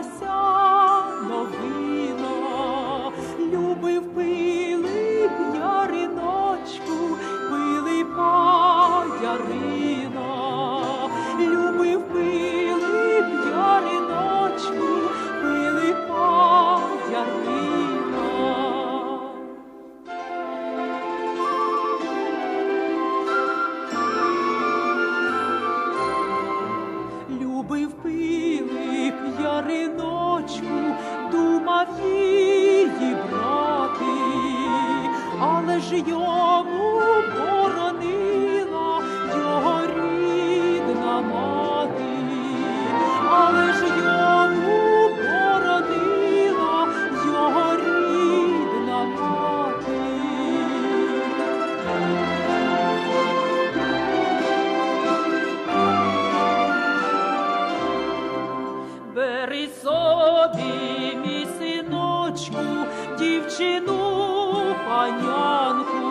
i passa. любив Пилип яриночку, думав її брати, але ж його дівчину панянку,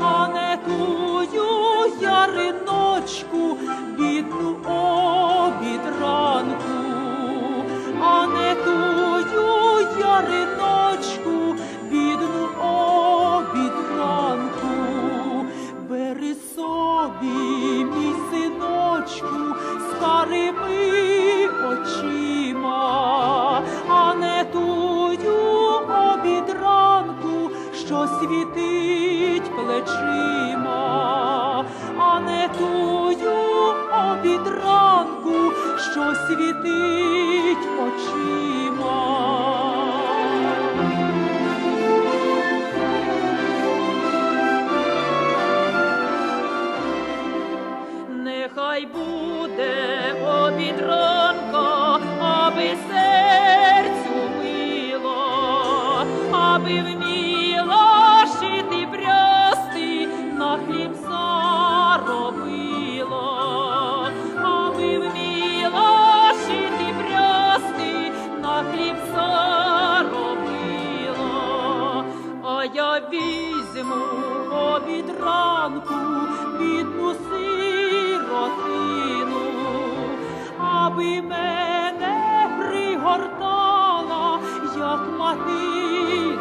а не тую яриночку, бідну обідранку, а не тую яриночку, бідну обідранку, бери собі. Світить плечима, а не тую обідранку, що світить очима. Нехай буде обідранка, заробило, а я візьму від ранку бідну сиротину, аби мене пригортала, як мати.